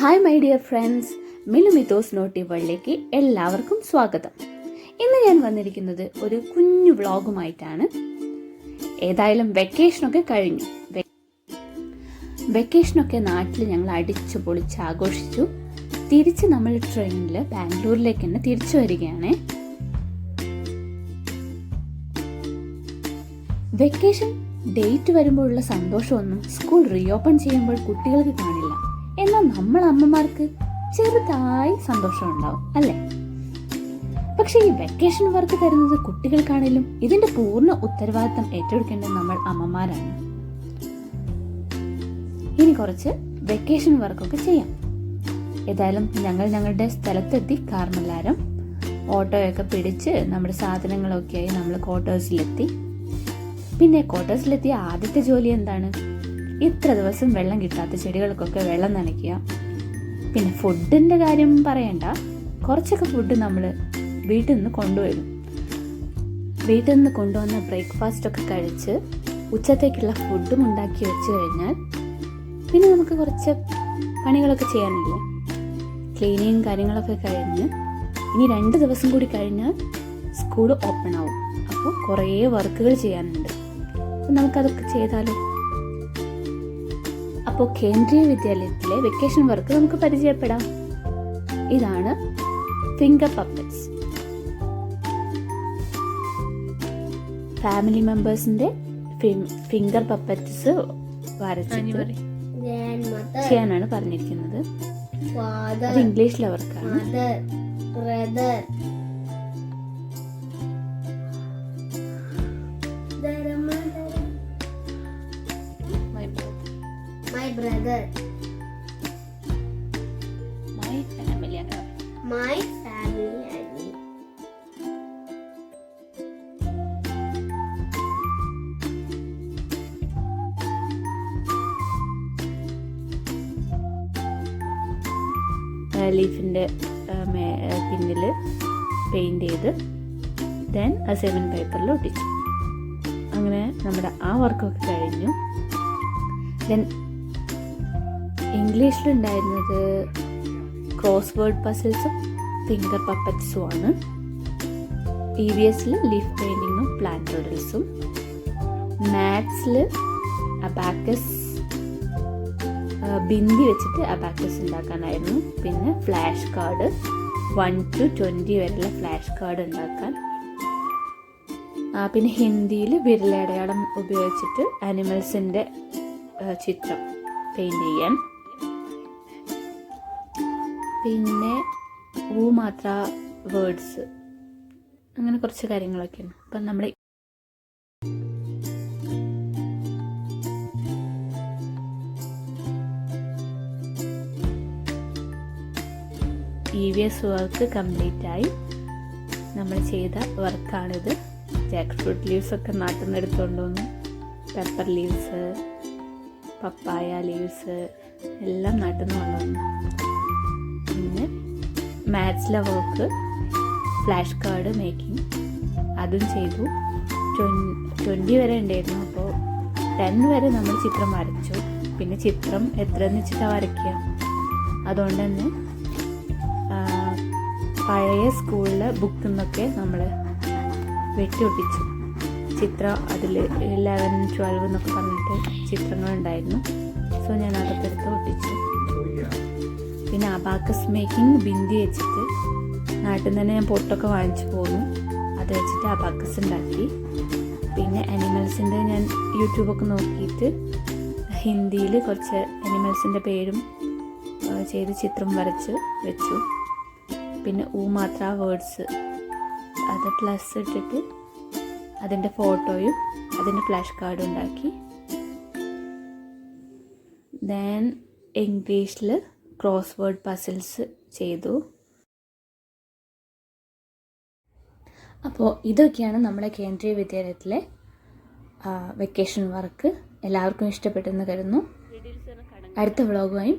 Hi my dear friends മിലുമിത്തോസ് naughty വേൾഡിലേക്ക് എല്ലാവർക്കും സ്വാഗതം. ഇന്ന് ഞാൻ വന്നിരിക്കുന്നത് ഒരു കുഞ്ഞു വ്ളോഗുമായിട്ടാണ്. ഏതായാലും വെക്കേഷനൊക്കെ കഴിഞ്ഞു. വെക്കേഷനൊക്കെ നാട്ടിൽ ഞങ്ങൾ അടിച്ചു പൊളിച്ച് ആഘോഷിച്ചു. തിരിച്ച് നമ്മൾ ട്രെയിനിൽ ബാംഗ്ലൂരിലേക്ക് തന്നെ തിരിച്ചു വരികയാണ്. വെക്കേഷൻ ഡേറ്റ് വരുമ്പോഴുള്ള സന്തോഷമൊന്നും സ്കൂൾ റീഓപ്പൺ ചെയ്യുമ്പോൾ കുട്ടികൾക്ക് കാണില്ല. നമ്മൾ അമ്മമാർക്ക് ചെറുതായി സന്തോഷം ഉണ്ടാവും അല്ലേ? പക്ഷെ ഈ വെക്കേഷൻ വർക്ക് തരുന്നത് കുട്ടികൾക്കാണെങ്കിലും ഇതിന്റെ പൂർണ ഉത്തരവാദിത്തം ഏറ്റെടുക്കേണ്ടത് നമ്മൾ അമ്മമാരാണ്. ഇനി കുറച്ച് വെക്കേഷൻ വർക്കൊക്കെ ചെയ്യാം. ഏതായാലും ഞങ്ങൾ ഞങ്ങളുടെ സ്ഥലത്തെത്തി കാർമെല്ലാരം ഓട്ടോയൊക്കെ പിടിച്ച് നമ്മുടെ സാധനങ്ങളൊക്കെയായി നമ്മൾ ക്വാർട്ടേഴ്സിലെത്തി പിന്നെ ക്വാർട്ടേഴ്സിലെത്തിയ ആദ്യത്തെ ജോലി എന്താണ്? ഇത്ര ദിവസം വെള്ളം കിട്ടാത്ത ചെടികൾക്കൊക്കെ വെള്ളം നനയ്ക്കുക. പിന്നെ ഫുഡിന്റെ കാര്യം പറയണ്ട. കുറച്ചൊക്കെ ഫുഡ് നമ്മൾ വീട്ടിൽ നിന്ന് കൊണ്ടുവരും. വീട്ടിൽ നിന്ന് കൊണ്ടുവന്ന ബ്രേക്ക്ഫാസ്റ്റൊക്കെ കഴിച്ച് ഉച്ചത്തേക്കുള്ള ഫുഡും ഉണ്ടാക്കി വെച്ച് കഴിഞ്ഞാൽ പിന്നെ നമുക്ക് കുറച്ച് പണികളൊക്കെ ചെയ്യാനില്ല ക്ലീനിങ് കാര്യങ്ങളൊക്കെ കഴിഞ്ഞ് ഇനി രണ്ട് ദിവസം കൂടി കഴിഞ്ഞാൽ സ്കൂൾ ഓപ്പൺ ആവും. അപ്പോൾ കുറേ വർക്കുകൾ ചെയ്യാനുണ്ട്. അപ്പോൾ നമുക്കതൊക്കെ ചെയ്താലോ? അപ്പോൾ കേന്ദ്രീയ വിദ്യാലയത്തിലെ വെക്കേഷൻ വർക്ക് നമുക്ക് പരിചയപ്പെടാം. ഇതാണ് ഫിംഗർ പപ്പറ്റ്സ് ഫാമിലി മെമ്പേഴ്സിന്റെ ഫിംഗർ പപ്പറ്റ്സ് വരച്ചിട്ട് ചെയ്യാനാണ് പറഞ്ഞിരിക്കുന്നത്. ഇംഗ്ലീഷിലെ അത് ഇംഗ്ലീഷിൽ അവർക്കാണ് my brother, My family. My and me. ലീഫിന്റെ പിന്നിൽ പെയിന്റ് ചെയ്ത് ദെൻ ആ സെവൻ പേപ്പറിൽ ഒട്ടിച്ചു. അങ്ങനെ നമ്മുടെ ആ വർക്കൊക്കെ കഴിഞ്ഞു. ദെൻ ഇംഗ്ലീഷിലുണ്ടായിരുന്നത് ക്രോസ് വേർഡ് പസിൽസും ഫിംഗർ പപ്പറ്റ്സും ആണ്. ഇ വി എസിൽ ലീഫ് പെയിന്റിങ്ങും പ്ലാന്റ് ഡോഡൽസും മാത്സിൽ അബാക്കസ് ബിന്ദി വെച്ചിട്ട് അബാക്കസ് ഉണ്ടാക്കാനായിരുന്നു. പിന്നെ flash card one to twenty വരെയുള്ള ഫ്ലാഷ് കാർഡ് ഉണ്ടാക്കാൻ. പിന്നെ ഹിന്ദിയിൽ വിരലടയാളം ഉപയോഗിച്ചിട്ട് അനിമൽസിന്റെ ചിത്രം പെയിന്റ് ചെയ്യാൻ. പിന്നെ ഊ മാത്ര വേർഡ്സ് അങ്ങനെ കുറച്ച് കാര്യങ്ങളൊക്കെയാണ്. അപ്പം നമ്മുടെ E V S work complete ആയി നമ്മൾ ചെയ്ത വർക്കാണിത് ജാക്ക് ഫ്രൂട്ട് ലീവ്സ് ഒക്കെ നാട്ടിൽ നിന്ന് വന്നു. പെപ്പർ ലീവ്സ് പപ്പായ ലീവ്സ് എല്ലാം നാട്ടിൽ നിന്ന് കൊണ്ടുവന്നു. പിന്നെ മാത്സിലെ വർക്ക് ഫ്ലാഷ് കാർഡ് മേക്കിംഗ് അതും ചെയ്തു. ട്വന്റി വരെ ഉണ്ടായിരുന്നു. അപ്പോൾ ടെൻ വരെ നമ്മൾ ചിത്രം വരച്ചു. പിന്നെ ചിത്രം എത്ര എന്ന് വെച്ചിട്ടാണ് വരയ്ക്കുക? അതുകൊണ്ട് തന്നെ പഴയ സ്കൂളിലെ ബുക്കിൽ നിന്നൊക്കെ നമ്മൾ വെട്ടിയൊട്ടിച്ചു. ചിത്രം അതിൽ ഇലവൻ ട്വൽവ് എന്നൊക്കെ പറഞ്ഞിട്ട് ചിത്രങ്ങളുണ്ടായിരുന്നു. സോ ഞാൻ അതൊക്കെ എടുത്ത് ഒട്ടിച്ചു. പിന്നെ അബാക്കസ് മേക്കിംഗ് ബിന്ദി വെച്ചിട്ട് നാട്ടിൽ നിന്ന് തന്നെ ഞാൻ പൊട്ടൊക്കെ വാങ്ങിച്ചു പോന്നു അത് വെച്ചിട്ട് അബാക്കസ് ഉണ്ടാക്കി. പിന്നെ അനിമൽസിന്റെ ഞാൻ യൂട്യൂബൊക്കെ നോക്കിയിട്ട് ഹിന്ദിയിൽ കുറച്ച് അനിമൽസിന്റെ പേരും ചെയ്ത് ചിത്രം വരച്ച് വെച്ചു. പിന്നെ ഊ മാത്ര വേർഡ്സ് അത് പ്ലസ് ഇട്ടിട്ട് അതിന്റെ ഫോട്ടോയും അതിന്റെ ഫ്ലാഷ് കാർഡും ഉണ്ടാക്കി. ദെൻ ഇംഗ്ലീഷിൽ ക്രോസ് വേർഡ് പസിൽസ് ചെയ്തു. അപ്പോൾ ഇതൊക്കെയാണ് നമ്മുടെ കേന്ദ്രീയ വിദ്യാലയത്തിലെ വെക്കേഷൻ വർക്ക് എല്ലാവർക്കും ഇഷ്ടപ്പെട്ടെന്ന് കരുതുന്നു. അടുത്ത വ്ളോഗുമായും